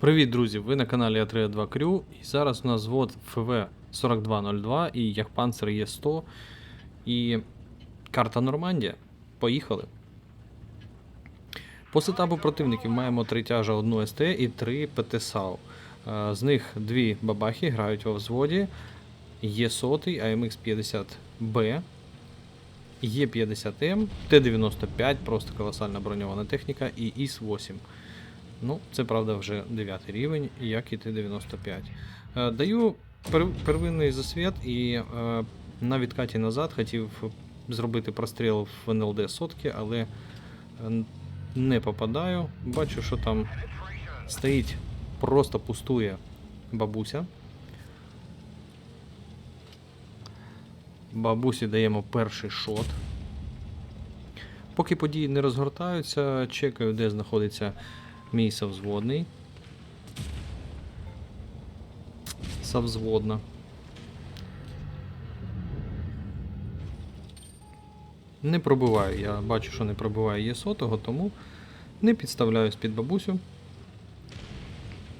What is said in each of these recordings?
Привіт, друзі! Ви на каналі А32 Крю. І зараз у нас звод ФВ 4202 і Яхпанцер Є100 і карта Нормандія. Поїхали. По сетапу противників маємо три тяжа, одну СТ і три ПТ-САУ. Е, З них дві бабахи грають во взводі. Є 100 АМХ 50Б, Є 50М, Т-95, просто колосальна броньована техніка, і ІС-8. Ну, це правда вже 9 рівень, як і Т-95. Е, Даю первинний засвіт і е, на відкаті назад хотів зробити простріл в НЛД сотки, але е, не попадаю. Бачу, що там стоїть просто пустує бабуся. Бабусі даємо перший шот. Поки події не розгортаються, чекаю, де знаходиться мій совзводний. Совзводна. Не пробиваю, я бачу, що не пробиваю є сотого, тому не підставляюсь під бабусю.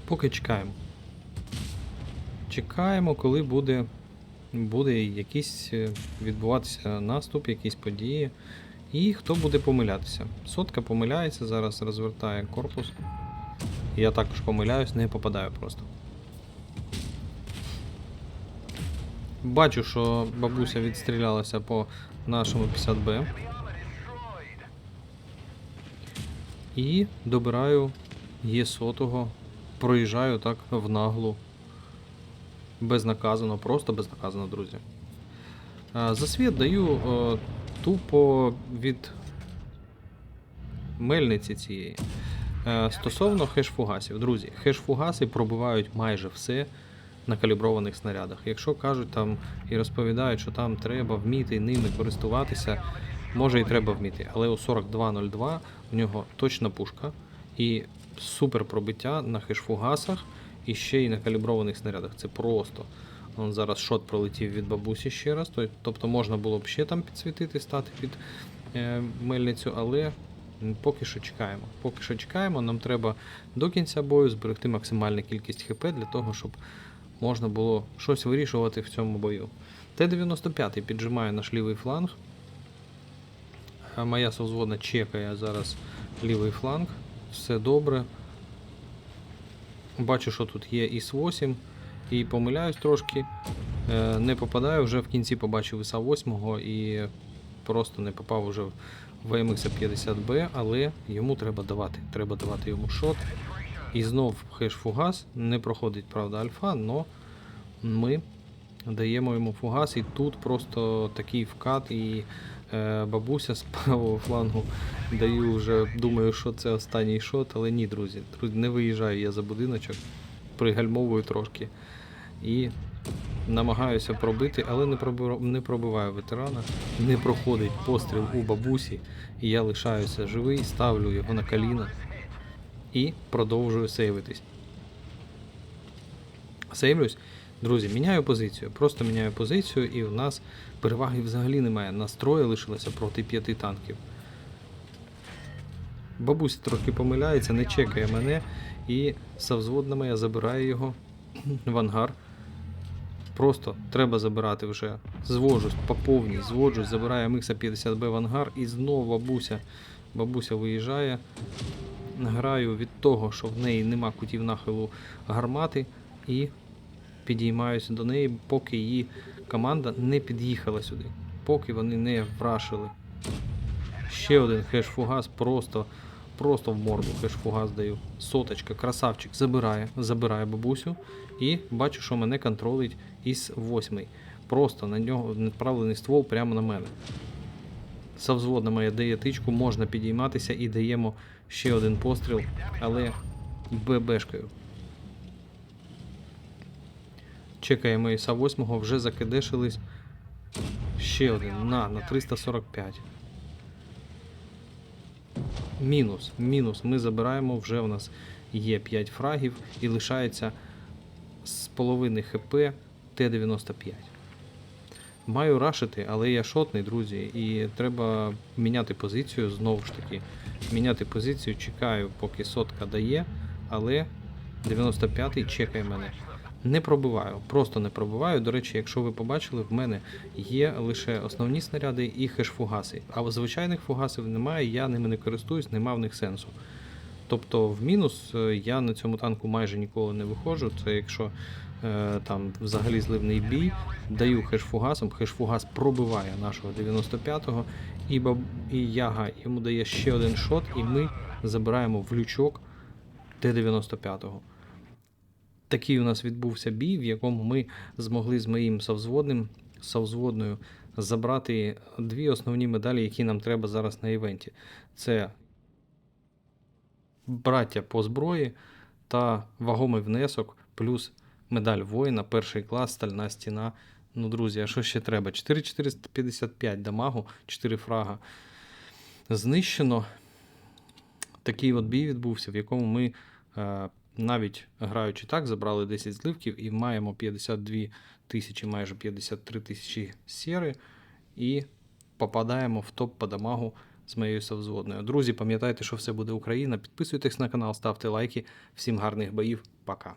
Поки чекаємо. Чекаємо, коли буде, буде якийсь е, відбуватися наступ, якісь події. І хто буде помилятися? Сотка помиляється, зараз розвертає корпус. Я також помиляюсь, не попадаю просто. Бачу, що бабуся відстрілялася по нашому 50Б. І добираю є сотого, проїжджаю так в наглу. Безнаказано, просто безнаказано, друзі. А, Засвіт даю тупо від мельниці цієї. Е, Стосовно хеш-фугасів, друзі, хеш-фугаси пробивають майже все на каліброваних снарядах. Якщо кажуть там і розповідають, що там треба вміти ними користуватися, може і треба вміти. Але у 4202 у нього точна пушка і супер пробиття на хеш-фугасах і ще й на каліброваних снарядах. Це просто. Вон зараз шот пролетів від бабусі ще раз. Тобто можна було б ще там підсвітити, стати під е, мельницю, але поки що чекаємо. Поки що чекаємо, нам треба до кінця бою зберегти максимальну кількість ХП для того, щоб можна було щось вирішувати в цьому бою. Т-95 піджимає наш лівий фланг. Моя совзводна чекає зараз лівий фланг. Все добре. Бачу, що тут є ІС-8 і помиляюсь трошки. Е, Не попадаю, вже в кінці побачив ІСа 8 і просто не попав уже в MX 50B, але йому треба давати. Треба давати йому шот. І знов хеш-фугас. Не проходить, правда, альфа, але ми даємо йому фугас, і тут просто такий вкат, і е, бабуся з правого флангу даю вже, думаю, що це останній шот, але ні. Друзі, не виїжджаю я за будиночок, пригальмовую трошки. І намагаюся пробити, але не, пробив, не пробиваю ветерана. Не проходить постріл у бабусі, і я лишаюся живий, ставлю його на коліна і продовжую сейвитись. Сейвлюсь. Друзі, міняю позицію. Просто міняю позицію, і у нас переваги взагалі немає. Настроє лишилося проти п'яти танків. Бабуся трохи помиляється, не чекає мене, і совзводна моя забирає його в ангар. Просто треба забирати вже. Звожусь по повній, зводжусь, забираю микса 50Б в ангар і знову бабуся. Бабуся виїжджає. Граю від того, що в неї нема кутів нахилу гармати, і підіймаюся до неї, поки її команда не під'їхала сюди, поки вони не врашили. Ще один хеш-фугас, просто, просто в морду хеш-фугас даю. Соточка, красавчик, забирає, забирає бабусю. І бачу, що мене контролить із восьмий. Просто на нього направлений ствол прямо на мене. Совзводна моя дає тичку, можна підійматися і даємо ще один постріл, але ББшкою. Чекаємо іса 8 вже закидешились. Ще один на, на 345. Мінус, мінус. Ми забираємо, вже в нас є 5 фрагів і лишається з половини ХП Т-95. Маю рашити, але я шотний, друзі, і треба міняти позицію знову ж таки. Міняти позицію, чекаю, поки сотка дає, але 95-й чекає мене. Не пробиваю, просто не пробиваю. До речі, якщо ви побачили, в мене є лише основні снаряди і хеш-фугаси. А звичайних фугасів немає, я ними не користуюсь, нема в них сенсу. Тобто в мінус е, я на цьому танку майже ніколи не виходжу. Це якщо е, там взагалі зливний бій, даю хеш-фугасом, хеш-фугас пробиває нашого 95-го, і, баб... і яга йому дає ще один шот, і ми забираємо в лючок Т-95-го. Такий у нас відбувся бій, в якому ми змогли з моїм совзводним, совзводною забрати дві основні медалі, які нам треба зараз на івенті. Це браття по зброї та вагомий внесок, плюс медаль воїна, перший клас, стальна стіна. Ну, друзі, а що ще треба? 4455 дамагу, 4 фрага. Знищено. Такий от бій відбувся, в якому ми е, навіть граючи так, забрали 10 зливків і маємо 52 тисячі, майже 53 тисячі сіри. і попадаємо в топ по дамагу з моєю совзводною. Друзі, пам'ятайте, що все буде Україна. Підписуйтесь на канал, ставте лайки. Всім гарних боїв. Пока.